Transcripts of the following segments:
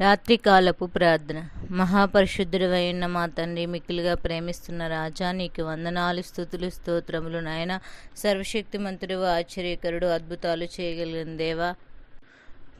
రాత్రికాలపు ప్రార్థన. మహాపరిశుద్ధుడైన మా తండ్రి మిక్కులుగా ప్రేమిస్తున్న రాజా నీకు వందనాలు స్థుతులు స్తోత్రములు నాయన. సర్వశక్తిమంతుడు ఆశ్చర్యకరుడు అద్భుతాలు చేయగలిగిన దేవా.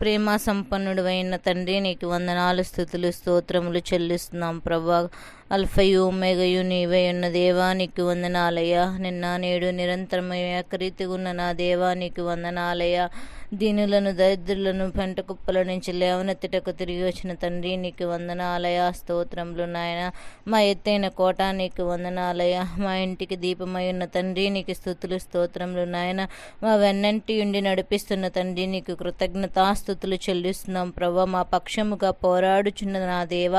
ప్రేమ సంపన్నుడు అయిన తండ్రి నీకు వందనాలు స్థుతులు స్తోత్రములు చెల్లిస్తున్నాం ప్రభా అల్ఫయు మెగయు నీవై ఉన్న దేవా నీకు వందనాలయ్యా. నిన్న నేడు నిరంతరమైన ఏకరీతిగా ఉన్న నా దేవా నీకు వందనాలయ్యా. దీనులను దరిద్రులను పెంట కుప్పల నుంచి లేవనెత్తిటకు తిరిగి వచ్చిన తండ్రి నీకు వందనాలయ. స్తోత్రములు నాయన. మా ఎత్తైన కోట నీకు వందనాలయ. మా ఇంటికి దీపమై ఉన్న తండ్రి నీకు స్థుతులు స్తోత్రములు నాయన. మా వెన్నంటి ఉండి నడిపిస్తున్న తండ్రి నీకు కృతజ్ఞతాస్థుతులు చెల్లిస్తున్నాం ప్రభా. మా పక్షముగా పోరాడుచున్న నా దేవ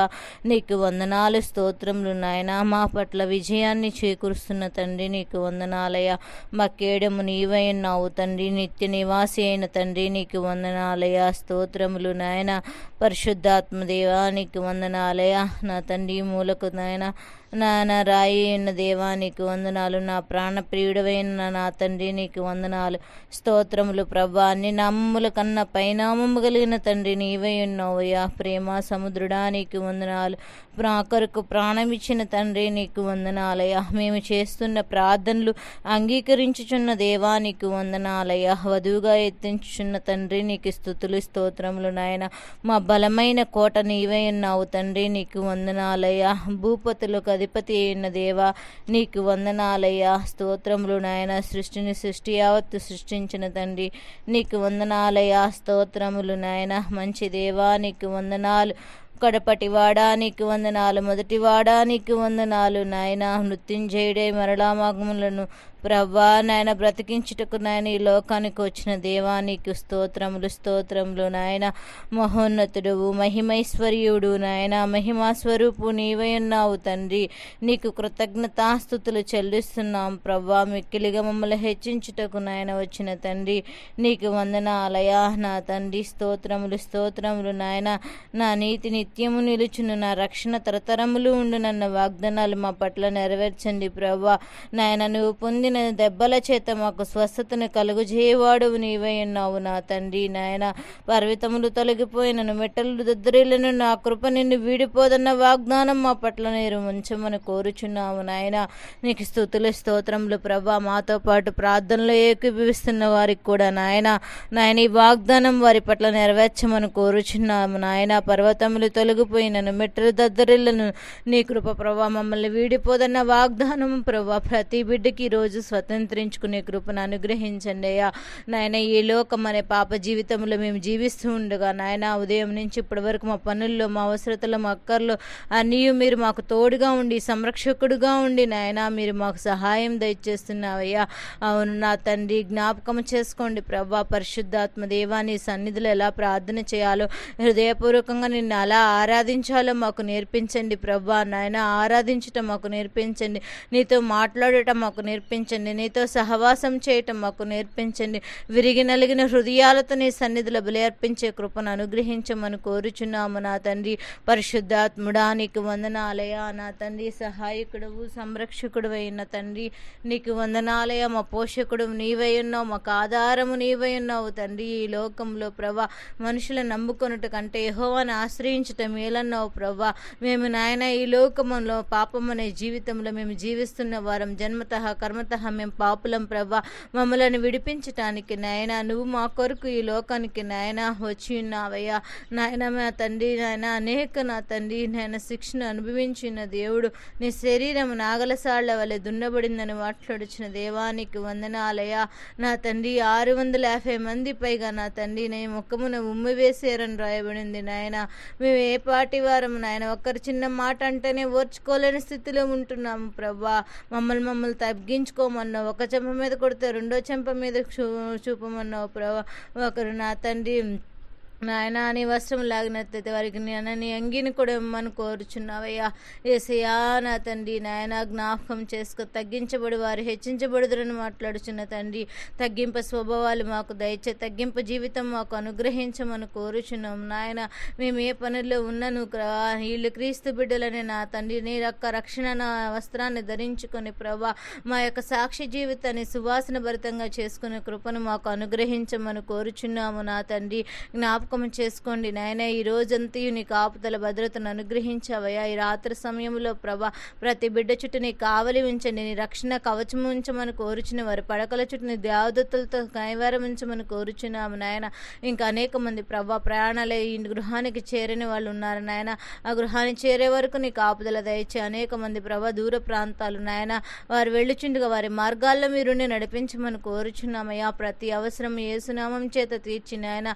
నీకు వందనాలు స్తోత్రములు నాయన. మా పట్ల విజయాన్ని చేకూరుస్తున్న తండ్రి నీకు వందనాలయ. మా కేడము నీవై ఉన్నావు తండ్రి నిత్య నివాసి అయిన తండ్రి నీకు వందనాలయ స్తోత్రములు నాయన. పరిశుద్ధాత్మ దేవా నీకు వందనాలయ నా తండ్రి మూలకు నాయన. నాయన రాయి ఉన్న దేవా నీకు వందనాలు. నా ప్రాణప్రియుడవైన నా తండ్రి నీకు వందనాలు. స్తోత్రములు ప్రభా అన్ని నమ్ముల కన్నా పైనామము కలిగిన తండ్రి నీవై ఉన్నావయ్యా. ప్రేమ సముద్రుడా నీకు వందనాలు. నా ప్రాణమిచ్చిన తండ్రి నీకు వందనాలయ్యా. మేము చేస్తున్న ప్రార్థనలు అంగీకరించుచున్న దేవా నీకు వందనాలయ్యా. వధువుగా ఎత్తించుచున్న తండ్రి నీకు స్థుతులు స్తోత్రములు నాయన. మా బలమైన కోట నీవై ఉన్నావు తండ్రి నీకు వందనాలయ్యా. భూపతులకు అధిపతి అయిన దేవా నీకు వందనాలయ్యా. స్తోత్రములు నాయన. సృష్టిని సృష్టి యావత్తు సృష్టించిన తండ్రి నీకు వందనాలయ్యా. స్తోత్రములు నాయన. మంచి దేవా నీకు వందనాలు. కడపటి వాడానికి వందనాలు. మొదటి వాడానికి వందనాలు నాయన. మృత్యుంజయుడే మరలా మగములను ప్రవ్వా నాయన బ్రతికించుటకు నాయన ఈ లోకానికి వచ్చిన దేవానికి స్తోత్రములు స్తోత్రములు నాయన. మహోన్నతుడు మహిమైశ్వర్యుడు నాయన. మహిమా స్వరూపు నీవై ఉన్నావు తండ్రి. నీకు కృతజ్ఞతాస్థుతులు చెల్లిస్తున్నాం ప్రవ్వా. మిక్కిలిగా మమ్మల్ని హెచ్చించుటకు నాయన వచ్చిన తండ్రి. నీకు వందనాలయ నా తండ్రి. స్తోత్రములు స్తోత్రములు నాయన. నా నీతి నిత్యము నిలుచును నా రక్షణ తరతరములు ఉండు. నన్న వాగ్దానాలు మా పట్ల నెరవేర్చండి ప్రవ్వా. నాయన నువ్వు పొందిన దెబ్బల చేత మాకు స్వస్థతను కలుగుజేయవాడు నీవై ఉన్నావు నా తండ్రి నాయన. పర్వతములు తొలగిపోయినను మెట్టలు దద్దరిలను నా కృప నిన్ను వీడిపోదన్న వాగ్దానం మా పట్ల నేను ఉంచమని కోరుచున్నాము నాయన. నీకు స్థుతులు స్తోత్రములు ప్రభా. మాతో పాటు ప్రార్థనలో ఏకీభవిస్తున్న వారికి కూడా నాయన. నాయన ఈ వాగ్దానం వారి పట్ల నెరవేర్చమని కోరుచున్నాము నాయన. పర్వతములు తొలగిపోయినను మెట్టలు దద్దరిలను నీ కృప ప్రభా మమ్మల్ని వీడిపోదన్న వాగ్దానం ప్రభా. ప్రతి బిడ్డకి రోజు రోజు స్వతంత్రించుకునే కృపను అనుగ్రహించండి అయ్యా. నాయన ఈ లోకం అనే పాప జీవితంలో మేము జీవిస్తూ ఉండగా నాయన ఉదయం నుంచి ఇప్పటి వరకు మా పనుల్లో మా అవసరతలు మా అక్కర్లు అన్నీ మీరు మాకు తోడుగా ఉండి సంరక్షకుడుగా ఉండి నాయన మీరు మాకు సహాయం దయచేస్తున్నావయ్యా. అవును నా తండ్రి జ్ఞాపకం చేసుకోండి ప్రభా. పరిశుద్ధాత్మ దేవాని సన్నిధిలో ఎలా ప్రార్థన చేయాలో హృదయపూర్వకంగా నిన్ను అలా ఆరాధించాలో మాకు నేర్పించండి ప్రభా. నాయన ఆరాధించటం మాకు నేర్పించండి. నీతో మాట్లాడటం మాకు నేర్పించండి. నీతో సహవాసం చేయటం మాకు నేర్పించండి. విరిగి నలిగిన హృదయాలతో నీ సన్నిధిలో బలి అర్పించే కృపను అనుగ్రహించమని కోరుచున్నాము నా తండ్రి. పరిశుద్ధాత్ముడా నీకు వందనాలయ నా తండ్రి. సహాయకుడవు సంరక్షకుడు అయిన తండ్రి. నీకు వందనాలయ మా పోషకుడు నీవై ఉన్నావు మాకు ఆధారము నీవై ఉన్నావు తండ్రి. ఈ లోకంలో ప్రభా మనుషుల నమ్ముకొనుట కంటే యహోవాని ఆశ్రయించటం మేలన్నావు ప్రభా. మేము నాయన ఈ లోకములో పాపం అనే జీవితంలో మేము జీవిస్తున్న వారం జన్మత కర్మత మేము పాపులం ప్రభా మమ్మలను విడిపించటానికి నాయన నువ్వు మా కొరకు ఈ లోకానికి నాయన వచ్చి ఉన్నావయ్యా నాయన మా తండ్రి నాయన అనేక నా తండ్రి నాయన శిక్షణ అనుభవించిన దేవుడు. నీ శరీరం నాగలసాళ్ళ వలె దున్నబడిందని మాట్లాడుచిన దేవానికి వందనాలయ నా తండ్రి ఆరు వందల యాభై మంది పైగా నా తండ్రి నేను ముఖమున ఉమ్మి వేసారని రాయబడింది నాయన. మేము ఏ పాటి వారం నాయన ఒక్కరు చిన్న మాట అంటేనే ఓర్చుకోలేని స్థితిలో ఉంటున్నాము ప్రభా మమ్మల్ని మమ్మల్ని తగ్గించుకోమన్నావు ఒక చెంప మీద కొడితే రెండో చెంప మీద చూ చూపమన్నావు. ప్రభా ఒకరు నా తండ్రి నాయన నీ వస్త్రం లాగినట్లయితే వారికి నేను నీ అంగిని కూడా ఇమ్మని కోరుచున్నావయ్యా. ఏసయ్యా నా తండ్రి నాయన జ్ఞాపకం చేసుకో. తగ్గించబడి వారు హెచ్చించబడుదురని మాట్లాడుచున్న తండ్రి తగ్గింప స్వభావాలు మాకు దయచే తగ్గింపు జీవితం మాకు అనుగ్రహించమని కోరుచున్నాం. నాయన మేము ఏ పనుల్లో ఉన్నను వీళ్ళు క్రీస్తు బిడ్డలని నా తండ్రి నీ యొక్క రక్షణ నా వస్త్రాన్ని ధరించుకొని ప్రభా మా యొక్క సాక్షి జీవితాన్ని సువాసన భరితంగా చేసుకునే కృపను మాకు అనుగ్రహించమని కోరుచున్నాము నా తండ్రి. జ్ఞాపకం జ్ఞాపకం చేసుకోండి. నాయన ఈ రోజంతా నీ కాపుదల భద్రతను అనుగ్రహించావయ్యా. ఈ రాత్రి సమయంలో ప్రభా ప్రతి బిడ్డ చుట్టూ నీ కావలి ఉంచండి. నీ రక్షణ కవచం ఉంచమని కోరుచున్న వారు పడకల చుట్టూ నీ దేవదత్తులతో కైవారం ఉంచమని కోరుచున్నాము నాయన. ఇంకా అనేక మంది ప్రభా ప్రయాణాలే ఈ గృహానికి చేరని వాళ్ళు ఉన్నారు నాయన. ఆ గృహానికి చేరే వరకు నీ కాపుదల దయచే అనేక మంది ప్రభా దూర ప్రాంతాలు నాయన. వారు వెళ్ళుచుండగా వారి మార్గాల్లో మీరుండి నడిపించమని కోరుచున్నామయ్యా. ప్రతి అవసరం ఏసునామం చేత తీర్చి నాయన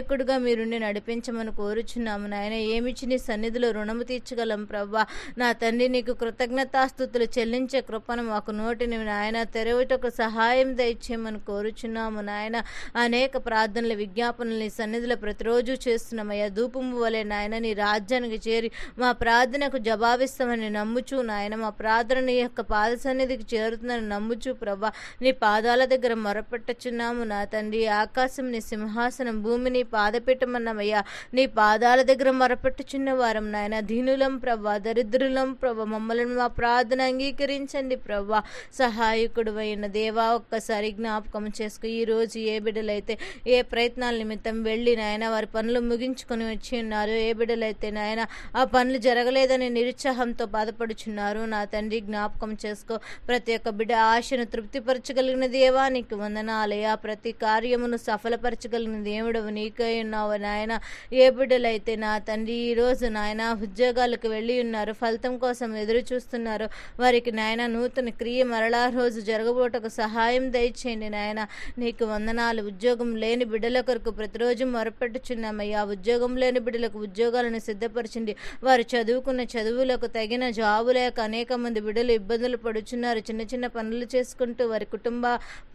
సహాయకుడిగా మీరుండి నడిపించమని కోరుచున్నాము నాయన. ఏమిచ్చి నీ సన్నిధిలో రుణము తీర్చగలం ప్రవ్వా. నా తండ్రి నీకు కృతజ్ఞతాస్థుతులు చెల్లించే కృపను మాకు నోటిని నాయన. తెరవటకు సహాయం దయచేయమని కోరుచున్నాము నాయన. అనేక ప్రార్థనలు విజ్ఞాపనలు నీ సన్నిధిలో ప్రతిరోజు చేస్తున్నామయ్యా. ధూపము వలె నాయన నీ రాజ్యానికి చేరి మా ప్రార్థనకు జవాబిస్తామని నమ్ముచు నాయన. మా ప్రార్థన నీ యొక్క పాద సన్నిధికి చేరుతుందని నమ్ముచు ప్రభా నీ పాదాల దగ్గర మొరపెట్టుచున్నాము నా తండ్రి. ఆకాశం నీ సింహాసనం భూమిని పాదపెట్టమన్నమయ్యా నీ పాదాల దగ్గర మొరపెట్టుచున్న వారం నాయన. దీనులం ప్రభా దరిద్రులం ప్రభా మమ్మల్ని మా ప్రార్థన అంగీకరించండి ప్రభా సహాయకుడు అయిన దేవా ఒక్కసారి జ్ఞాపకం చేసుకో. ఈ రోజు ఏ బిడ్డలైతే ఏ ప్రయత్నాల నిమిత్తం వెళ్ళి నాయన వారి పనులు ముగించుకొని వచ్చి ఉన్నారు ఏ బిడ్డలైతే నాయన ఆ పనులు జరగలేదని నిరుత్సాహంతో బాధపడుచున్నారు నా తండ్రి జ్ఞాపకం చేసుకో. ప్రతి ఒక్క బిడ్డ ఆశను తృప్తిపరచగలిగిన దేవా నీకు వందనాలయ ప్రతి కార్యమును సఫలపరచగలిగిన దేవుడవు నీకు. ఉన్నావు నాయన. ఏ బిడ్డలైతే నా తండ్రి ఈ రోజు నాయన ఉద్యోగాలకు వెళ్ళి ఉన్నారు ఫలితం కోసం ఎదురు చూస్తున్నారు వారికి నాయన నూతన క్రియ మరలా రోజు జరగబోటకు సహాయం దయచేయండి నాయన. నీకు వందనాలు. ఉద్యోగం లేని బిడ్డల కొరకు ప్రతిరోజు మొరపెట్టుచున్నామయ్యా. ఉద్యోగం లేని బిడ్డలకు ఉద్యోగాలను సిద్ధపరచండి. వారు చదువుకున్న చదువులకు తగిన జాబు లేక అనేక మంది బిడ్డలు ఇబ్బందులు పడుచున్నారు. చిన్న చిన్న పనులు చేసుకుంటూ వారి కుటుంబ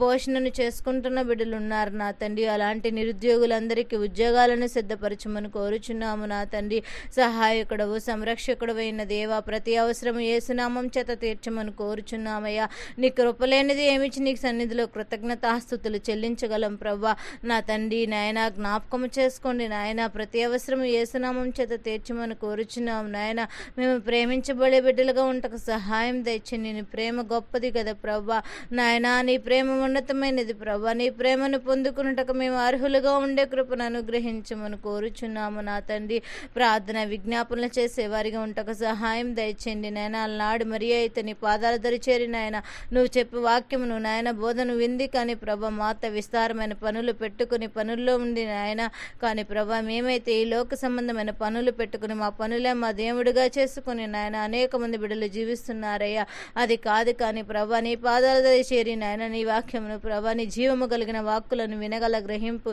పోషణను చేసుకుంటున్న బిడ్డలు ఉన్నారు నా తండ్రి. అలాంటి నిరుద్యోగులందరికీ ఉద్యోగాలను సిద్ధపరచమని కోరుచున్నాము నా తండ్రి. సహాయకుడవు సంరక్షకుడవైన దేవా ప్రతి అవసరం ఏసునామం చేత తీర్చమని కోరుచున్నామయ్యా. నీ కృపలేనిది ఏమిచ్చి నీకు సన్నిధిలో కృతజ్ఞతాస్థుతులు చెల్లించగలం ప్రవ్వా. నా తండ్రి నాయన జ్ఞాపకం చేసుకోండి. నాయన ప్రతి అవసరం ఏసునామం చేత తీర్చమని కోరుచున్నాము నాయన. మేము ప్రేమించబడే బిడ్డలుగా ఉంటకు సహాయం తెచ్చి నీ ప్రేమ గొప్పది కదా ప్రవ్వా. నాయన నీ ప్రేమ ఉన్నతమైనది ప్రవ్వా. నీ ప్రేమను పొందుకున్నటకు మేము అర్హులుగా ఉండే కృపను అనుగ్రహించమని కోరుచున్నాము నా తండ్రి. ప్రార్థన విజ్ఞాపనలు చేసే వారిగా ఉంటకు సహాయం దయచేయండి నాయన. అలనాడు మరి అయితే నీ పాదాల దరి చేరి నాయన. నువ్వు చెప్పే వాక్యమును నాయన బోధను వింది కానీ ప్రభ మాత విస్తారమైన పనులు పెట్టుకుని పనుల్లో ఉండి నాయన. కానీ ప్రభా మేమైతే ఈ లోక సంబంధమైన పనులు పెట్టుకుని మా పనులే మా దేవుడిగా చేసుకుని నాయన అనేక మంది బిడ్డలు జీవిస్తున్నారయ్యా. అది కాదు కానీ ప్రభా నీ పాదాల దరి చేరి నాయన నీ వాక్యమును ప్రభా నీ జీవము కలిగిన వాక్కులను వినగల గ్రహింపు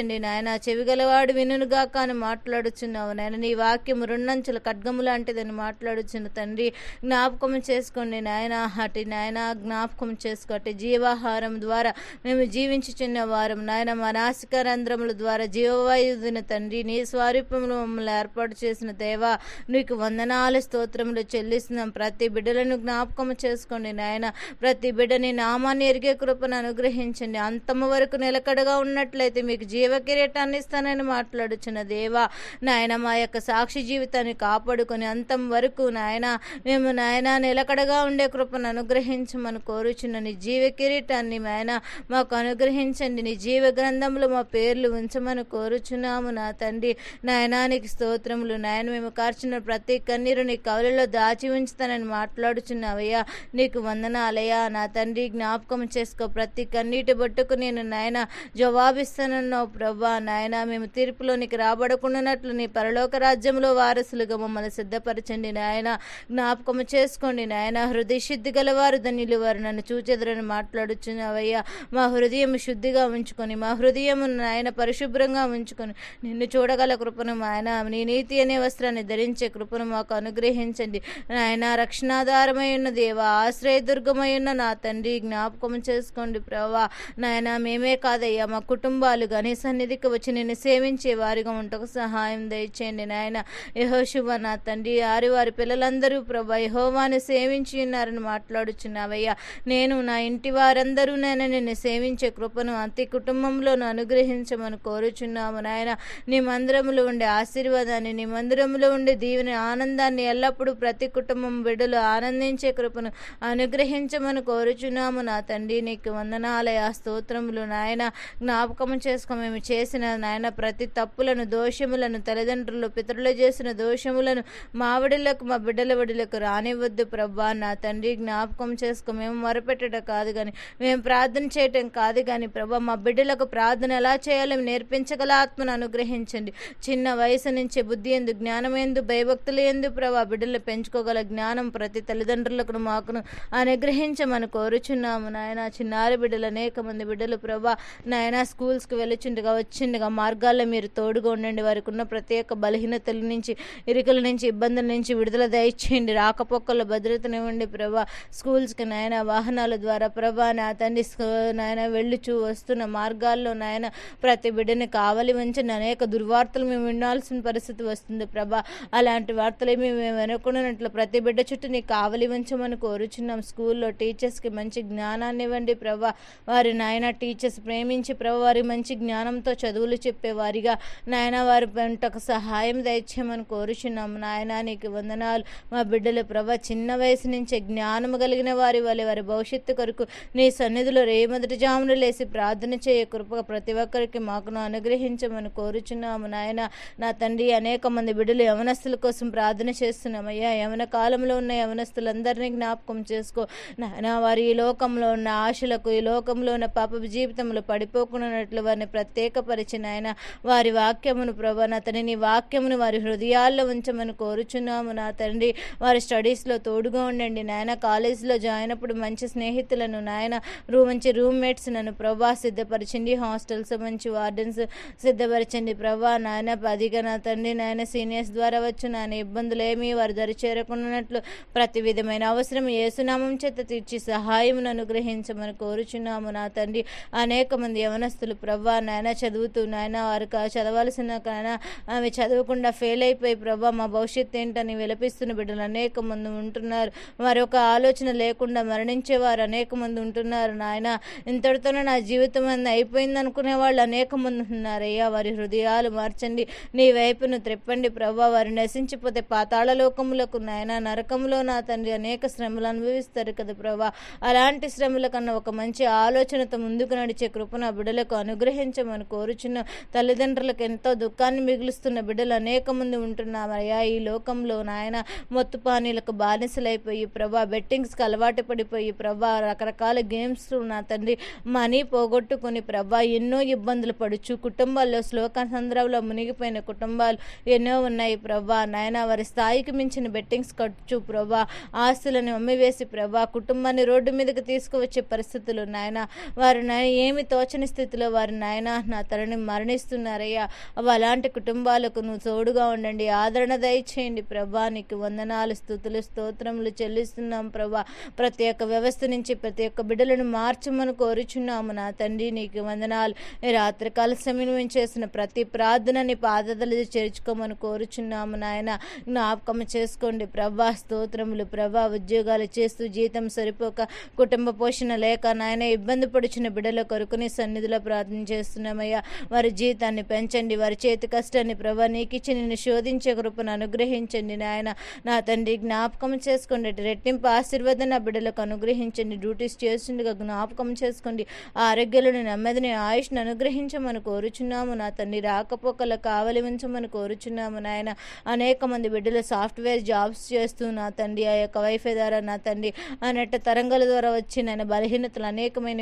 అనుగ్రహించండి నాయన. చెవిగలవాడు వినుగాక కానీ మాట్లాడుచున్నావు నాయన. నీ వాక్యం రెండంచుల ఖడ్గము లాంటిదని మాట్లాడుచున్న తండ్రి జ్ఞాపకం చేసుకోండి నాయన. అటు నాయన జ్ఞాపకం చేసుకోటి జీవాహారం ద్వారా మేము జీవించుచున్న వారం నాయన. మా నాసిక రంధ్రముల ద్వారా జీవవాయుదిన తండ్రి నీ స్వరూపంలో మమ్మల్ని ఏర్పాటు చేసిన దేవా నీకు వందనాలు స్తోత్రములు చెల్లిస్తున్నాం. ప్రతి బిడ్డలను జ్ఞాపకం చేసుకోండి నాయన. ప్రతి బిడ్డని నామాన్ని ఎరిగే కృపను అనుగ్రహించండి. అంతము వరకు నిలకడగా ఉన్నట్లయితే మీకు జీవ కిరీటాన్ని ఇస్తానని మాట్లాడుచున్న దేవా నాయన మా యొక్క సాక్షి జీవితాన్ని కాపాడుకొని అంతం వరకు నాయన మేము నాయన నిలకడగా ఉండే కృపను అనుగ్రహించమని కోరుచున్న నీ జీవ కిరీటాన్ని నాయన మాకు అనుగ్రహించండి. నీ జీవ గ్రంథంలో మా పేర్లు ఉంచమని కోరుచున్నాము నా తండ్రి. నాయనానికి స్తోత్రములు. నాయన మేము కార్చిన ప్రతి కన్నీరు నీ కవులలో దాచి ఉంచుతానని మాట్లాడుచున్నావయ్యా. నీకు వందనాలయ్యా. నా తండ్రి జ్ఞాపకం చేసుకో. ప్రతి కన్నీటి బొట్టుకు నేను నాయన జవాబిస్తానన్నావు. ప్రభా నాయన మేము తీర్పులోనికి రాబడకుండానట్లు నీ పరలోక రాజ్యంలో వారసులుగా మమ్మల్ని సిద్ధపరచండి నాయన. జ్ఞాపకం చేసుకోండి నాయన. హృదయ శుద్ధి గలవారు ధన్యులు వారు నన్ను చూచెదరని మాట్లాడుచున్నావయ్యా. మా హృదయం శుద్ధిగా ఉంచుకొని మా హృదయం నాయన పరిశుభ్రంగా ఉంచుకొని నిన్ను చూడగల కృపను ఆయన నీ నీతి అనే వస్త్రాన్ని ధరించే కృపను మాకు అనుగ్రహించండి. నాయన రక్షణాధారమై ఉన్న దేవ ఆశ్రయదుర్గమై ఉన్న నా తండ్రి జ్ఞాపకం చేసుకోండి ప్రభా. నాయన మేమే కాదయ్యా మా కుటుంబాలు కానీ సన్నిధికి వచ్చి నిన్ను సేవించే వారిగా ఉంటకు సహాయం దయచేయండి. నాయన యహోశువ నా తండ్రి ఆరి వారి పిల్లలందరూ ప్రభా యహోవాను సేవించి ఉన్నారని మాట్లాడుచున్నావయ్యా. నేను నా ఇంటి వారందరూ నేను నిన్ను సేవించే కృపను అతి కుటుంబంలోను అనుగ్రహించమని కోరుచున్నాము. నాయన నీ మందిరములో ఉండే ఆశీర్వాదాన్ని నీ మందిరములో ఉండే దీవెని ఆనందాన్ని ఎల్లప్పుడూ ప్రతి కుటుంబం బిడ్డలు ఆనందించే కృపను అనుగ్రహించమని కోరుచున్నాము. నా తండ్రి నీకు వందనాలయ స్తోత్రములు నాయన జ్ఞాపకం చేసుకోమే మేము చేసిన నాయన ప్రతి తప్పులను దోషములను తల్లిదండ్రులు పితరులు చేసిన దోషములను మా వడిలకు మా బిడ్డల వడిలకు రానివ్వద్దు ప్రభా. నా తండ్రి జ్ఞాపకం చేసుకో. మేము మొరపెట్టడం కాదు కానీ మేము ప్రార్థన చేయటం కాదు కానీ ప్రభా మా బిడ్డలకు ప్రార్థన ఎలా చేయాలో నేర్పించగల ఆత్మను అనుగ్రహించండి. చిన్న వయసు నుంచి బుద్ధి ఎందు జ్ఞానం ఎందు భయభక్తులు ఎందు ప్రభా బిడ్డలు పెంచుకోగల జ్ఞానం ప్రతి తల్లిదండ్రులకు మాకును అనుగ్రహించమని కోరుచున్నాము నాయన. చిన్నారి బిడ్డలు అనేక మంది బిడ్డలు ప్రభా నాయన స్కూల్స్కి వెళ్ళుచుండగా వచ్చిండగా మార్గాల్లో మీరు తోడుగా ఉండండి. వారికి ఉన్న ప్రత్యేక బలహీనతల నుంచి ఇరుకుల నుంచి ఇబ్బందుల నుంచి విడుదల దయచేయండి. రాకపోకల భద్రతనివ్వండి ప్రభా. స్కూల్స్కి నాయన వాహనాల ద్వారా ప్రభా నా తండ్రి స్కూ- నాయన వెళ్ళుచూ వస్తున్న మార్గాల్లో నాయన ప్రతి బిడ్డని కావలి ఉంచండి అనేక దుర్వార్తలు మేము వినాల్సిన పరిస్థితి వస్తుంది ప్రభా. అలాంటి వార్తలు మేము వెనుకున్నట్లు ప్రతి బిడ్డ చుట్టూ నీకు కావలి ఉంచమని కోరుచున్నాం. స్కూల్లో టీచర్స్కి మంచి జ్ఞానాన్ని ఇవ్వండి ప్రభా. వారి నాయన టీచర్స్ ప్రేమించి ప్రభా వారి మంచి జ్ఞానం జ్ఞానంతో చదువులు చెప్పేవారిగా. నాయన వారి వెంటకు సహాయం దయచేయమని కోరుచున్నాము. నాయన నీకు వందనాలు. మా బిడ్డలు ప్రభ చిన్న వయసు నుంచే జ్ఞానము కలిగిన వారి వల్ల వారి భవిష్యత్తు కొరకు నీ సన్నిధిలో రేమొదటి జామును లేసి ప్రార్థన చేయ కృప ప్రతి ఒక్కరికి మాకును అనుగ్రహించమని కోరుచున్నాము. నాయన నా తండ్రి అనేక మంది బిడ్డలు యవనస్తుల కోసం ప్రార్థన చేస్తున్నామయ్యా. యవన కాలంలో ఉన్న యవనస్తులందరినీ జ్ఞాపకం చేసుకో. నాయన వారి ఈ లోకంలో ఉన్న ఆశలకు ఈ లోకంలో ఉన్న పాప జీవితంలో పడిపోకున్నట్లు వారిని ప్రత్యేకపరిచి నాయన వారి వాక్యమును ప్రభా నా తండ్రి నీ వాక్యమును వారి హృదయాల్లో ఉంచమని కోరుచున్నాము నా తండ్రి. వారి స్టడీస్లో తోడుగా ఉండండి నాయన. కాలేజీలో జాయిన్ అప్పుడు మంచి స్నేహితులను నాయన. రూ మంచి రూమ్మేట్స్ నన్ను ప్రభా సిద్ధపరచండి. హాస్టల్స్ మంచి వార్డెన్స్ సిద్ధపరచండి ప్రభా నాయన. పదిగా నా తండ్రి నాయన సీనియర్స్ ద్వారా వచ్చు నాయన ఇబ్బందులు ఏమీ వారి దరి చేరకున్నట్లు ప్రతి విధమైన అవసరం ఏసునామం చేత తీర్చి సహాయమును అనుగ్రహించమని కోరుచున్నాము నా తండ్రి. అనేక మంది యవనస్తులు ప్రభా నాయన చదువుతూ నాయన వారు చదవాల్సిన నాయన ఆమె చదవకుండా ఫెయిల్ అయిపోయి ప్రభా మా భవిష్యత్తు ఏంటని విలపిస్తున్న బిడ్డలు అనేక మంది ఉంటున్నారు. వారి యొక్క ఆలోచన లేకుండా మరణించేవారు అనేక మంది ఉంటున్నారు నాయన. ఇంతటితోనే నా జీవితం అంది అయిపోయింది అనుకునే వాళ్ళు అనేక మంది ఉన్నారయ్యా. వారి హృదయాలు మార్చండి. నీ వైపును త్రిప్పండి ప్రభా. వారు నశించిపోతే పాతాళ లోకములకు నాయన. నరకంలో నా తండ్రి అనేక శ్రమలు అనుభవిస్తారు కదా ప్రభా. అలాంటి శ్రమల కన్నా ఒక మంచి ఆలోచనతో ముందుకు నడిచే కృపను బిడలకు అనుగ్రహించమని. అనుగ్రహించమని కోరుచున్న తల్లిదండ్రులకు ఎంతో దుఃఖాన్ని మిగులుస్తున్న బిడ్డలు అనేక మంది ఉంటున్నామయ్యా. ఈ లోకంలో నాయన మొత్తు పానీలకు బానిసలైపోయి ప్రభా బెట్టింగ్స్కి అలవాటు పడిపోయి ప్రభా రకరకాల గేమ్స్ నా తండ్రి మనీ పోగొట్టుకుని ప్రభా ఎన్నో ఇబ్బందులు పడుచు కుటుంబాల్లో శ్లోక సందర్భంలో మునిగిపోయిన కుటుంబాలు ఎన్నో ఉన్నాయి ప్రభా. నాయన వారి స్థాయికి మించిన బెట్టింగ్స్ ఖర్చు ప్రభా ఆస్తులను అమ్మివేసి ప్రభా కుటుంబాన్ని రోడ్డు మీదకి తీసుకువచ్చే పరిస్థితులు నాయన. వారు నాయన ఏమి తోచని స్థితిలో వారు నాయన నా తనని మరణిస్తున్నారయ్యా. అవి అలాంటి కుటుంబాలకు నువ్వు తోడుగా ఉండండి. ఆదరణ దయచేయండి ప్రభా. నీకు వందనాలు స్థుతులు స్తోత్రములు చెల్లిస్తున్నాం ప్రభా. ప్రతి ఒక్క వ్యవస్థ నుంచి ప్రతి ఒక్క బిడ్డలను మార్చమని కోరుచున్నాము నా తండ్రి. నీకు వందనాలు. రాత్రికాల సమయం చేసిన ప్రతి ప్రార్థనని పాదతలు చేర్చుకోమని కోరుచున్నాము నాయన. జ్ఞాపకం చేసుకోండి ప్రభా. స్తోత్రములు ప్రభా. ఉద్యోగాలు చేస్తూ జీతం సరిపోక కుటుంబ పోషణ లేక నాయన ఇబ్బంది పడుచున్న బిడ్డల కొరకు నీ సన్నిధిలో ప్రార్థన చేస్తున్నామయ్యా వారి జీతాన్ని పెంచండి వారి చేతి కష్టాన్ని ప్రభా నీకు ఇచ్చి నిన్ను శోధించే కృపను అనుగ్రహించండి నాయన. నా తండ్రి జ్ఞాపకం చేసుకోండి రెట్టింపు ఆశీర్వాదం నా బిడ్డలకు అనుగ్రహించండి డ్యూటీస్ చేస్తుండగా జ్ఞాపకం చేసుకోండి. ఆరోగ్యాలను నెమ్మదిని ఆయుష్ను అనుగ్రహించమని కోరుచున్నాము. నా తండ్రి రాకపోకల కావలి ఉంచమని కోరుచున్నాము నాయన. అనేక మంది బిడ్డలు సాఫ్ట్వేర్ జాబ్స్ చేస్తూ నా తండ్రి ఆ యొక్క వైఫై ద్వారా నా తండ్రి ఆ నెట్ట తరంగాల ద్వారా వచ్చి నాయన బలహీనతలు అనేకమైన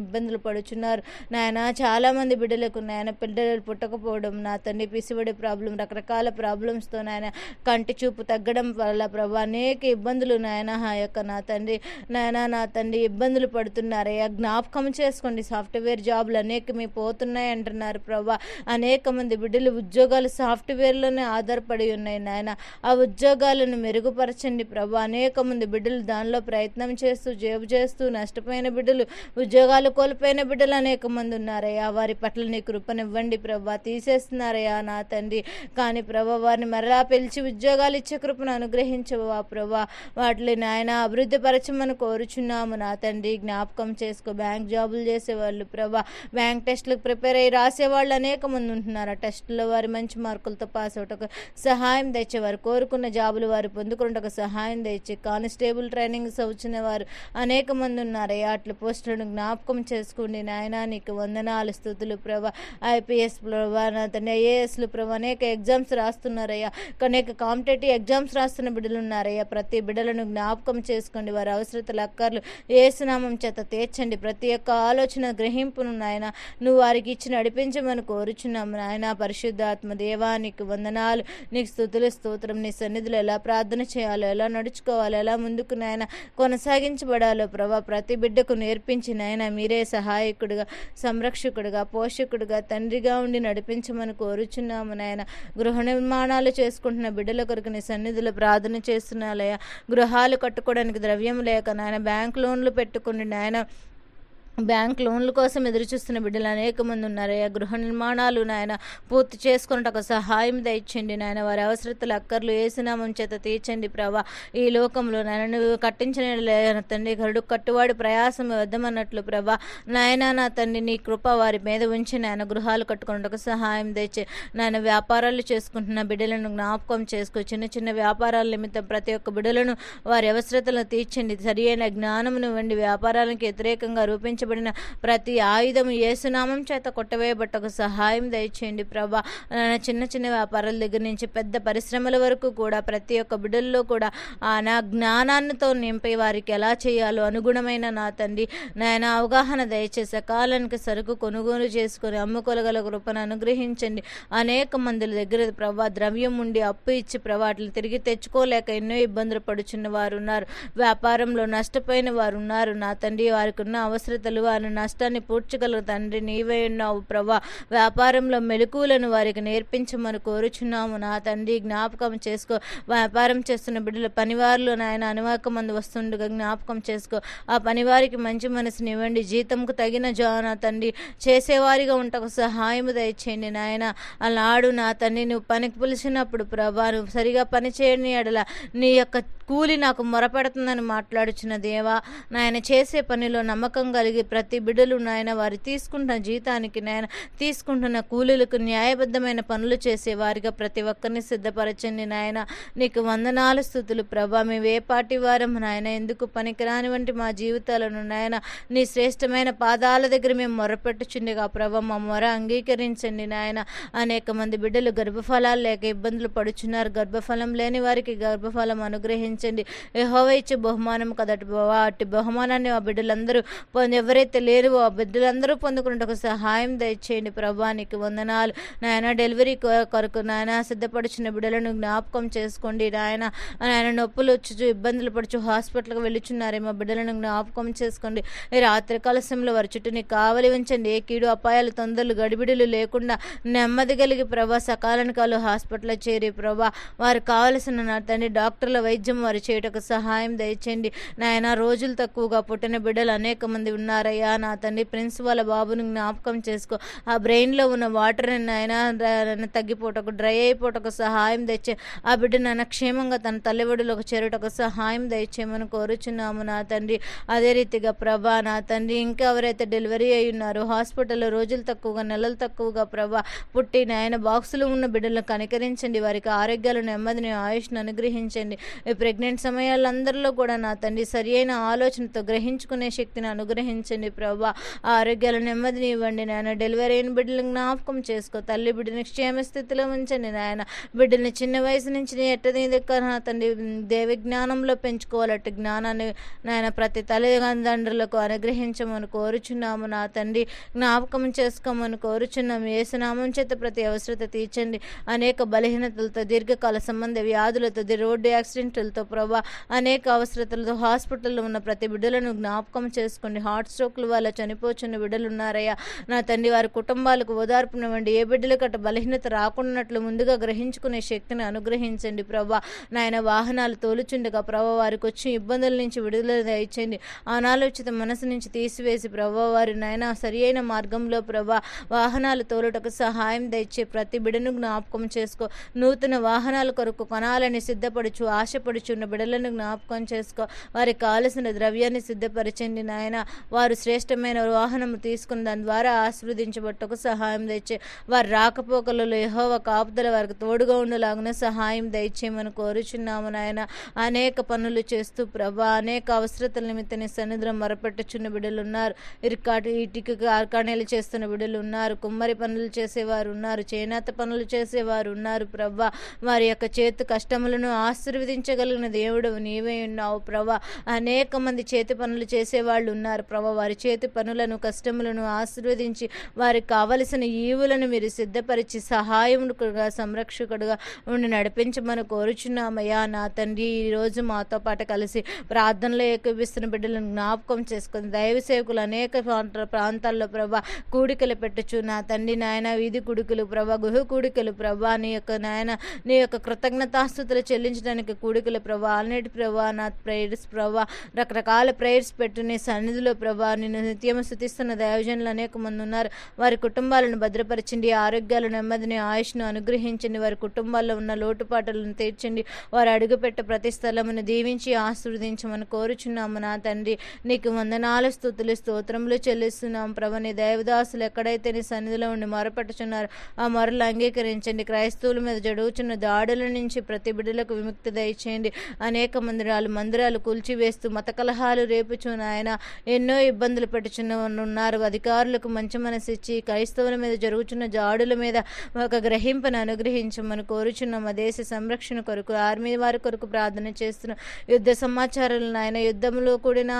ఇబ్బందులు పడుచున్నారు. నాయన చాలామంది బిడ్డలకు నాయన పిల్లలు పుట్టకపోవడం నా తండ్రి పిసిబడి ప్రాబ్లం రకరకాల ప్రాబ్లమ్స్తో నాయన కంటి చూపు తగ్గడం వల్ల ప్రభా అనేక ఇబ్బందులు నాయన ఆ యొక్క నా తండ్రి నాయన నా తండ్రి ఇబ్బందులు పడుతున్నారయ్యా. జ్ఞాపకం చేసుకోండి సాఫ్ట్వేర్ జాబ్లు అనేకమి పోతున్నాయి అంటున్నారు ప్రభా. అనేక మంది బిడ్డలు ఉద్యోగాలు సాఫ్ట్వేర్లోనే ఆధారపడి ఉన్నాయి నాయన. ఆ ఉద్యోగాలను మెరుగుపరచండి ప్రభా. అనేక మంది బిడ్డలు దానిలో ప్రయత్నం చేస్తూ జేబు చేస్తూ నష్టపోయిన బిడ్డలు ఉద్యోగాలు కోల్పోయిన బిడ్డలు అనేక మంది ఉన్నారయ్యా. వారి పట్ల నీ కృపనివ్వండి ప్రభా. తీసేస్తున్నారయ్యా నా తండ్రి. కానీ ప్రభా వారిని మరలా పిలిచి ఉద్యోగాలు ఇచ్చే కృపను అనుగ్రహించవా ప్రభా. వాటిని నాయన అభివృద్ధి పరచమని కోరుచున్నాము నా తండ్రి. జ్ఞాపకం చేసుకో బ్యాంక్ జాబులు చేసేవాళ్ళు ప్రభా. బ్యాంక్ టెస్టులకు ప్రిపేర్ అయ్యి రాసేవాళ్ళు అనేక మంది ఉంటున్నారు. ఆ టెస్టుల్లో వారి మంచి మార్కులతో పాస్ అవటకు సహాయం తెచ్చేవారు. కోరుకున్న జాబులు వారు పొందుకున్నటకు సహాయం తెచ్చి కానిస్టేబుల్ ట్రైనింగ్ వచ్చిన వారు అనేక మంది ఉన్నారు అట్ల పోస్టులను జ్ఞాపకం చేసుకోండి. నాయన నీకు వందనాలు స్థుతులు ప్రభా. ఐపీఎస్ ప్రభా అతని ఐఏఎస్లు ప్రభా అనేక ఎగ్జామ్స్ రాస్తున్నారయ్యా. అనేక కాంపిటేటివ్ ఎగ్జామ్స్ రాస్తున్న బిడ్డలు ఉన్నారయ్యా ప్రతి బిడ్డలను జ్ఞాపకం చేసుకోండి. వారి అవసరతలు అక్కర్లు ఏసునామం చేత తీర్చండి. ప్రతి ఒక్క ఆలోచన గ్రహింపును నాయన. నువ్వు వారికి ఇచ్చి నడిపించమని కోరుచున్నాము నాయన. పరిశుద్ధాత్మ దేవానికి వందనాలు. నీకు స్థుతులు స్తోత్రం నీ సన్నిధిలో ఎలా ప్రార్థన చేయాలో ఎలా నడుచుకోవాలో ఎలా ముందుకు నాయన కొనసాగించబడాలో ప్రభా. ప్రతి బిడ్డకు నేర్పించి నాయన మీరే సహాయకుడిగా సంరక్షకుడిగా పోషకుడుగా తండ్రిగా ఉండి నడిపించమని కోరుచున్నాము నాయన. గృహ నిర్మాణాలు చేసుకుంటున్న బిడ్డల కొరకు నీ సన్నిధిలో ప్రార్థన చేస్తున్నాలయ్యా. గృహాలు కట్టుకోవడానికి ద్రవ్యం లేక నాయన బ్యాంక్ లోన్లు పెట్టుకుని నాయన. బ్యాంక్ లోన్ల కోసం ఎదురుచూస్తున్న బిడ్డలు అనేక మంది ఉన్నారయ్యా గృహ నిర్మాణాలు నాయన పూర్తి చేసుకున్నట్టు సహాయం దయచండి నాయన. వారి అవసరతలు అక్కర్లు ఏసునామం చేత తీర్చండి ప్రభా. ఈ లోకంలో నాయన నువ్వు కట్టించిన తండ్రి గరుడు కట్టువాడి ప్రయాసం వద్దమన్నట్లు ప్రభా. నాయన నా తండ్రి నీ కృప వారి మీద ఉంచి నాయన గృహాలు కట్టుకున్నట్టు సహాయం దయచే నాయన వ్యాపారాలు చేసుకుంటున్న బిడ్డలను జ్ఞాపకం చేసుకో. చిన్న చిన్న వ్యాపారాల నిమిత్తం ప్రతి ఒక్క బిడ్డలను వారి అవసరతలను తీర్చండి. సరి అయిన జ్ఞానమును వండి వ్యాపారాలకు వ్యతిరేకంగా రూపించబడిన ప్రతి ఆయుధం ఏసునామం చేత కొట్టవేయబట్టకు సహాయం దయచేయండి ప్రభా. చిన్న చిన్న వ్యాపారాల దగ్గర నుంచి పెద్ద పరిశ్రమల వరకు కూడా ప్రతి ఒక్క బిడ్డల్లో కూడా ఆ నా జ్ఞానాన్నితో నింపి వారికి ఎలా చేయాలో అనుగుణమైన నా తండ్రి నాయన అవగాహన దయచేసి సకాలానికి సరుకు కొనుగోలు చేసుకొని అమ్ముకోగల కృపను అనుగ్రహించండి. అనేక మందుల దగ్గర ప్రభా ద్రవ్యం ఉండి అప్పు ఇచ్చి ప్రభాట్లు తిరిగి తెచ్చుకోలేక ఎన్నో ఇబ్బందులు పడుచున్న వారు ఉన్నారు వ్యాపారంలో నష్టపోయిన వారు ఉన్నారు నా తండ్రి వారికి ఉన్న అవసరతలు వారి నష్టాన్ని పూడ్చగల తండ్రి. నీవే ఉన్నావు ప్రభా. వ్యాపారంలో మెలకువలను వారికి నేర్పించమని కోరుచున్నాము. నా తండ్రి జ్ఞాపకం చేసుకో. వ్యాపారం చేస్తున్న బిడ్డల పనివారులు నాయన అనువాక మంది వస్తుండగా జ్ఞాపకం చేసుకో. ఆ పనివారికి మంచి మనసుని ఇవ్వండి. జీతంకు తగిన జాన నా తండ్రి. చేసేవారిగా ఉంటకు సహాయం దయచేయండి నాయన. అలాడు నా తండ్రి నువ్వు పనికి పిలిచినప్పుడు ప్రభా నువ్వు సరిగా పని చేయని ఎడల నీ యొక్క కూలి నాకు మొరపెడుతుందని మాట్లాడుచున్న దేవా నాయన చేసే పనిలో నమ్మకం కలిగి ప్రతి బిడ్డలు నాయన వారి తీసుకుంటున్న జీతానికి నాయన తీసుకుంటున్న కూలీలకు న్యాయబద్ధమైన పనులు చేసే వారిగా ప్రతి ఒక్కరిని సిద్ధపరచండి నాయన. నీకు వందనాలు స్థుతులు ప్రభా. మేము ఏ పాటి వారం నాయన ఎందుకు పనికిరాని వంటి మా జీవితాలను నాయన నీ శ్రేష్టమైన పాదాల దగ్గర మేము మొరపెట్టుచుండగా ప్రభా. మా మొర అంగీకరించండి నాయన. అనేక మంది బిడ్డలు గర్భఫలాలు లేక ఇబ్బందులు పడుచున్నారు. గర్భఫలం లేని వారికి గర్భఫలం అనుగ్రహించండి. యెహోవా ఇచ్చే బహుమానం కదటి బావా. అట్టి బహుమానాన్ని ఆ బిడ్డలందరూ పొంది ఎవరైతే లేరు ఆ బిడ్డలందరూ పొందుకున్నట్టు సహాయం దయచేయండి. ప్రభానికి వందనాలు. నాయన డెలివరీ కొరకు నాయన సిద్ధపడిచిన బిడ్డలను జ్ఞాపకం చేసుకోండి. నాయన నాయన నొప్పులు వచ్చి ఇబ్బందులు పడుచు హాస్పిటల్కి వెళ్ళుచున్నారేమో బిడ్డలను జ్ఞాపకం చేసుకోండి. ఈ రాత్రి కాలశంలో వారి చుట్టూని కావలి ఉంచండి. ఏ కీడు అపాయాలు తొందరలు గడిబిడులు లేకుండా నెమ్మది కలిగి ప్రభా సకాలానికి కాలు హాస్పిటల్లో చేరి ప్రభా వారు కావలసిన తండ్రి డాక్టర్ల వైద్యం వారు చేయటకు సహాయం దయచేయండి. నాయన రోజులు తక్కువగా పుట్టిన బిడ్డలు అనేక మంది ఉన్నారయ్యా. నా తండ్రి ప్రిన్స్ వాళ్ళ బాబుని జ్ఞాపకం చేసుకో. ఆ బ్రెయిన్లో ఉన్న వాటర్ నాయన ర- తగ్గిపోటకు డ్రై అయిపోటకు సహాయం తెచ్చే ఆ బిడ్డ నాయన క్షేమంగా తన తల్లివడులకు చేరుటకు సహాయం దయచేయమని కోరుచున్నాము నా తండ్రి. అదే రీతిగా ప్రభా నా తండ్రి ఇంకా ఎవరైతే డెలివరీ అయి ఉన్నారో హాస్పిటల్లో రోజులు తక్కువగా నెలలు తక్కువగా ప్రభా పుట్టి నాయన బాక్సులు ఉన్న బిడ్డలను కనికరించండి. వారికి ఆరోగ్యాలు నెమ్మదిని ఆయుష్ను అనుగ్రహించండి. ఈ ప్రెగ్నెంట్ సమయాలందరిలో కూడా నా తండ్రి సరి అయిన ఆలోచనతో గ్రహించుకునే శక్తిని అనుగ్రహించండి ప్రభా. ఆరోగ్యాల నెమ్మదిని ఇవ్వండి నాయన. డెలివరీ అయిన బిడ్డలను జ్ఞాపకం చేసుకో. తల్లి బిడ్డని క్షేమ స్థితిలో ఉంచండి నాయన. బిడ్డని చిన్న వయసు నుంచి నీ దగ్గర నా తండ్రి దేవి జ్ఞానంలో పెంచుకోవాలట్టు జ్ఞానాన్ని నాయన ప్రతి తల్లిదండ్రులకు అనుగ్రహించమని కోరుచున్నాము. నా తండ్రి జ్ఞాపకం చేసుకోమని కోరుచున్నాము. ఏసునామం చేత ప్రతి అవసరత తీర్చండి. అనేక బలహీనతలతో దీర్ఘకాల సంబంధ వ్యాధులతో రోడ్డు యాక్సిడెంట్లతో ప్రభా. అనేక అవసరతలతో హాస్పిటల్లో ఉన్న ప్రతి బిడ్డలను జ్ఞాపకం చేసుకోండి హార్ట్ స్ట్రోక్ల వల్ల చనిపోచున్న బిడ్డలు ఉన్నారయ్యా నా తండ్రి వారి కుటుంబాలకు ఓదార్పునివ్వండి. ఏ బిడ్డలకు బలహీనత రాకున్నట్లు ముందుగా గ్రహించుకునే శక్తిని అనుగ్రహించండి ప్రభా. నాయన వాహనాలు తోలుచుండగా ప్రభా వారికి వచ్చి ఇబ్బందుల నుంచి విడుదల ఇచ్చండి అనాలోచిత మనసు నుంచి తీసివేసి ప్రభా వారి నాయన సరి అయిన మార్గంలో ప్రభా వాహనాలు తోలుటకు సహాయం దయచే ప్రతి బిడను జ్ఞాపకం చేసుకో. నూతన వాహనాల కొరకు కొనాలని సిద్ధపడుచు ఆశపడుచు ఉన్న బిడలను జ్ఞాపకం చేసుకో. వారికి కావలసిన ద్రవ్యాన్ని సిద్ధపరిచింది నాయన. వారు శ్రేష్టమైన వాహనం తీసుకుని దాని ద్వారా ఆశీర్వదించబట్టకు సహాయం తెచ్చే వారు రాకపోకలలో యహోవ కాపుదల వారికి తోడుగా ఉండలాగున సహాయం దయచేయమని కోరుచున్నాము నాయన. అనేక పనులు చేస్తూ ప్రభా అనేక అవసరతల నిమిత్తం సన్నిధిలో మొరపెట్టుచున్న బిడ్డలు ఉన్నారు ఇరికాటి ఇటుక కార్ఖానాలు చేస్తున్న బిడ్డలు ఉన్నారు కుమ్మరి పనులు చేసేవారు ఉన్నారు చేనేత పనులు చేసేవారు ఉన్నారు ప్రభా. వారి యొక్క చేతి కష్టములను ఆశీర్వదించగలిగిన దేవుడు నీవే ఉన్నావు ప్రభా. అనేక మంది చేతి పనులు చేసేవాళ్ళు ఉన్నారు ప్రభా. వారి చేతి పనులను కష్టములను ఆశీర్వదించి వారికి కావలసిన ఈవులను మీరు సిద్ధపరిచి సహాయముడుగా సంరక్షకుడుగా ఉండి నడిపించమని కోరుచున్నామయ్యా. నా తండ్రి ఈ రోజు మాతో పాటు కలిసి ప్రార్థనలో ఏకీపిస్తున్న బిడ్డలను జ్ఞాపకం చేసుకుని దైవ సేవకులు అనేక ప్రాంతాల్లో ప్రభా కూడికలు పెట్టచ్చు నా తండ్రి నాయన వీధి కుడుకులు ప్రభా గుహ కూడికలు ప్రభా నీ యొక్క నాయన నీ యొక్క కృతజ్ఞతాస్థుతులు చెల్లించడానికి కూడికలు ప్రభా అన్నిటి ప్రభా నా ప్రేయర్స్ ప్రభా రకరకాల ప్రేయర్స్ పెట్టుని సన్నిధిలో ప్రభా నిన్ను నిత్యం స్థుతిస్తున్న దైవజనులు అనేక మంది ఉన్నారు. వారి కుటుంబాలను భద్రపరచండి ఆరోగ్యాలు నెమ్మదిని ఆయుష్ను అనుగ్రహించండి వారి కుటుంబాల్లో ఉన్న లోటుపాటలను తీర్చండి. వారు అడుగుపెట్ట ప్రతి స్థలమును దీవించి ఆశీర్వదించమని కోరుచున్నాము నా తండ్రి. నీకు వందనాలు స్థుతులు స్తోత్రములు చెల్లిస్తున్నాం ప్రభ. నీ దైవదాసులు ఎక్కడైతే నీ సన్నిధిలో ఉండి మొరపెట్టుచున్నారు ఆ మొరలు అంగీకరించండి. క్రైస్తవుల మీద జడుగుచున్న దాడుల నుంచి ప్రతి బిడ్డలకు విముక్తి దయచేయండి. అనేక మందిరాలు మందిరాలు కూల్చివేస్తూ మత కలహాలు రేపుచు నాయన ఎన్నో ఇబ్బందులు పెట్టుచున్నారు ఉన్నారు అధికారులకు మంచి మనసు ఇచ్చి క్రైస్తవుల మీద జరుగుతున్న జాడుల మీద ఒక గ్రహింపను అనుగ్రహించమని కోరుచున్నాం. మా దేశ సంరక్షణ కొరకు ఆర్మీ వారి కొరకు ప్రార్థన చేస్తున్నాం యుద్ధ సమాచారాలు నాయన యుద్ధంలో కూడిన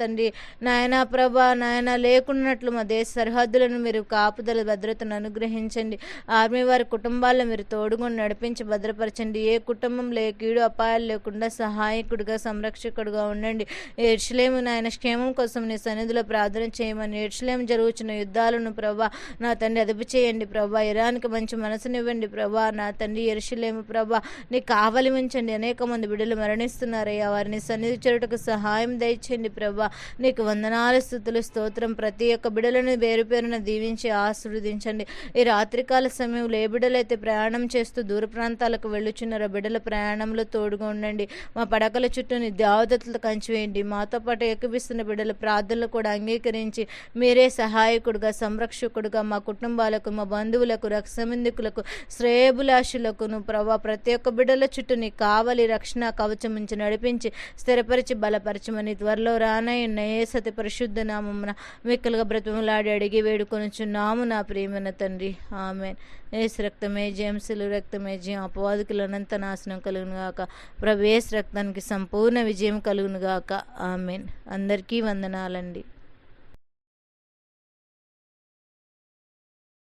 తండ్రి నాయన ప్రభా నాయన లేకున్నట్లు మా దేశ సరిహద్దులను మీరు కాపుదల భద్రతను అనుగ్రహించండి. ఆర్మీ వారి కుటుంబాలను మీరు తోడుకొని నడిపించి భద్రపరచండి. ఏ కుటుంబంలో ఏ కీడు అపాయాలు కాకుండా సహాయకుడిగా సంరక్షకుడిగా ఉండండి. ఎడ్షలేము నాయన క్షేమం కోసం నీ సన్నిధిలో ప్రార్థన చేయమని ఎడ్షలేము జరుగుతున్న యుద్ధాలను ప్రభా నా తండ్రి అదుపు చేయండి ప్రభా. ఇరాన్కి మంచి మనసునివ్వండి ప్రభా. నా తండ్రి ఎరుషలేము ప్రభా నీ కావలి ఉంచండి అనేక మంది బిడ్డలు మరణిస్తున్నారయ్యా. వారిని సన్నిధి చెరుటకు సహాయం దయచేయండి ప్రభా. నీకు వందనాలు స్థుతులు స్తోత్రం. ప్రతి ఒక్క బిడలను వేరు పేరున దీవించి ఆశీర్వదించండి. ఈ రాత్రికాల సమయంలో ఏ బిడ్డలైతే ప్రయాణం చేస్తూ దూర ప్రాంతాలకు వెళ్ళుచున్నారో బిడ్డల ప్రయాణంలో తోడుగా ఉండండి. మా పడకల చుట్టూ దేవదత్తులు కంచివేయండి. మాతో పాటు ఎక్కిపిస్తున్న బిడ్డల ప్రార్థనలు కూడా అంగీకరించి మీరే సహాయకుడుగా సంరక్షకుడుగా మా కుటుంబాలకు మా బంధువులకు రక్షమిందుకులకు శ్రేయబులాషులకును ప్రభా ప్రతి ఒక్క బిడ్డల చుట్టూ నీ కావలి రక్షణ కవచం ఉంచి నడిపించి స్థిరపరిచి బలపరచమని త్వరలో రానయ్యున్న ఏ సతి పరిశుద్ధ నామమున మిక్కలుగా బ్రతిమలాడి అడిగి వేడుకొనుచున్నాము నా ప్రియమైన తండ్రి. ఆమె ఏసు రక్తమే జయంసులు రక్తమే జయం అపవాదికులు అనంత నాశనం కలుగును గాక. ప్రభు ఏసు రక్తానికి సంపూర్ణ విజయం కలుగును గాక. ఆమెన్. అందరికీ వందనాలండి.